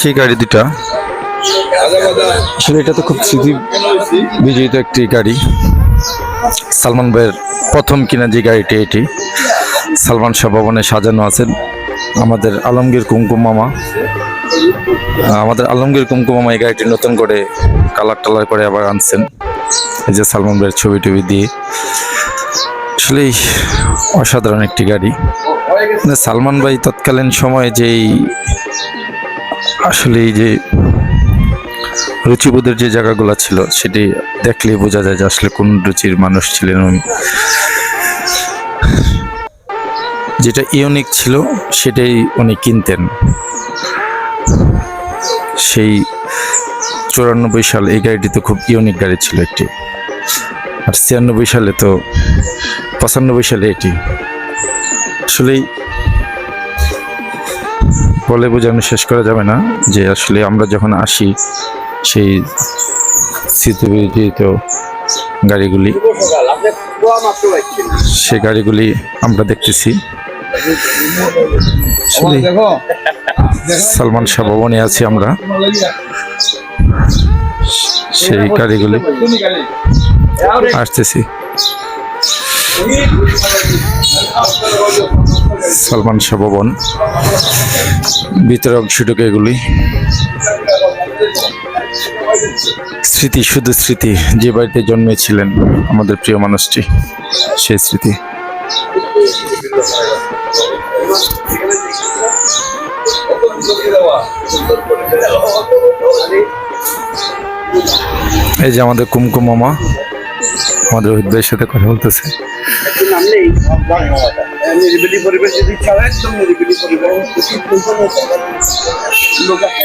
সেই গাড়ি দুটা। আসলে এটা তো খুব স্মৃতি বিজয়িত একটি গাড়ি। সালমান ভাইয়ের প্রথম কিনা যে গাড়িটি এটি। সালমান শাহ ভবনে সাজানো আছেন আমাদের আলমগীর কুমকুম মামা। আমাদের আলমগীর কুমকুম মামা এই গাড়িটি নতুন করে কালার টালার করে আবার আনছেন। এই যে সালমান ভাইয়ের ছবি টবি দিয়ে। আসলেই অসাধারণ একটি গাড়ি। মানে সালমান ভাই তৎকালীন সময়ে যেই আসলে এই যে রুচিবোধের যে জায়গাগুলো ছিল, সেটি দেখলেই বোঝা যায় যে আসলে কোন রুচির মানুষ ছিলেন উনি। যেটা ইউনিক ছিল, সেটাই উনি কিনতেন। সেই চুরানব্বই সাল, এই গাড়িটি তো খুব ইউনিক গাড়ি ছিল একটি। আর ছিয়ানব্বই সালে তো, পঁচানব্বই সালে এটি। আসলেই বলে বোঝানো শেষ করা যাবে না যে আসলে আমরা যখন আসি সেই স্মৃতিবিদিত গাড়িগুলি, সে গাড়িগুলি আমরা দেখতেছি। সালমান শাহ ভবনে আছি আমরা। সেই গাড়িগুলি আসতেছি। সালমান শাহ ভবন। ভিতরে অংশটুকু এগুলি। স্মৃতি, শুধু স্মৃতি, যে বাড়িতে জন্মেছিলেন আমাদের প্রিয় মানুষটি, সেই স্মৃতি। এই যে আমাদের কুমকুম মামা, আমাদের রোহিত সাথে কথা বলতেছে। নিরিবিলি পরিবেশ যদি ছাড়া একদম নিরিবিলি পরিবেশ। লোক আছে।